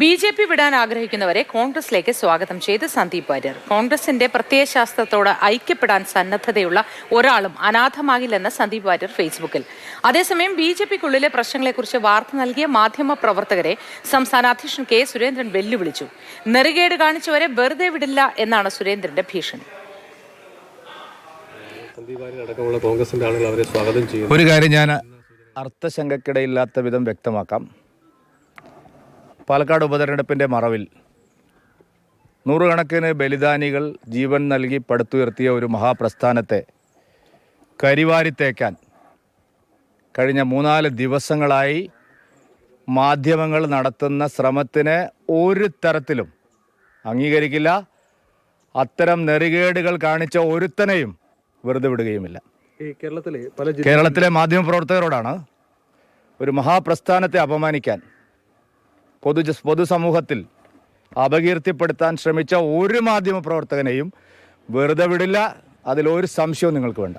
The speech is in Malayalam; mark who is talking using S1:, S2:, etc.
S1: ബി ജെ പി വിടാൻ ആഗ്രഹിക്കുന്നവരെ കോൺഗ്രസിലേക്ക് സ്വാഗതം ചെയ്ത് സന്ദീപ് വാര്യർ. കോൺഗ്രസിന്റെ പ്രത്യയശാസ്ത്രത്തോട് ഐക്യപ്പെടാൻ സന്നദ്ധതയുള്ള ഒരാളും അനാഥമാകില്ലെന്ന് സന്ദീപ് വാര്യർ ഫേസ്ബുക്കിൽ. അതേസമയം ബി ജെ പിക്കുള്ളിലെ പ്രശ്നങ്ങളെക്കുറിച്ച് വാർത്ത നൽകിയ മാധ്യമ പ്രവർത്തകരെ സംസ്ഥാന അധ്യക്ഷൻ കെ സുരേന്ദ്രൻ വെല്ലുവിളിച്ചു. നെറുകേട് കാണിച്ചവരെ വെറുതെ വിടില്ല എന്നാണ് സുരേന്ദ്രന്റെ ഭീഷണി.
S2: സന്ദീപ് വാര്യർ അടക്കമുള്ള കോൺഗ്രസിന്റെ ആളുകൾ അവരെ സ്വാഗതം ചെയ്യുന്നു.
S3: ഒരു കാര്യം ഞാൻ അർത്ഥശങ്കക്കിടയില്ലാത്ത വിധം വ്യക്തമാക്കാം. പാലക്കാട് ഉപതെരഞ്ഞെടുപ്പിന്റെ മറവിൽ നൂറുകണക്കിന് ബലിദാനികൾ ജീവൻ നൽകി പടുത്തുയർത്തിയ ഒരു മഹാപ്രസ്ഥാനത്തെ കരിവാരിത്തേക്കാൻ കഴിഞ്ഞ മൂന്നാൽ ദിവസങ്ങളായി മാധ്യമങ്ങൾ നടത്തുന്ന ശ്രമത്തിന് ഒരു തരത്തിലും അംഗീകരിക്കില്ല. അത്തരം നെറികേടുകൾ കാണിച്ച ഒരുത്തനെയും വെറുതെ വിടുകയുമില്ല.
S2: കേരളത്തിലെ
S3: മാധ്യമപ്രവർത്തകരോടാണ് ഒരു മഹാപ്രസ്ഥാനത്തെ അപമാനിക്കാൻ പൊതു പൊതുസമൂഹത്തിൽ അപകീർത്തിപ്പെടുത്താൻ ശ്രമിച്ച ഒരു മാധ്യമ പ്രവർത്തകനെയും വെറുതെ വിടില്ല. അതിലൊരു സംശയവും നിങ്ങൾക്ക് വേണ്ട.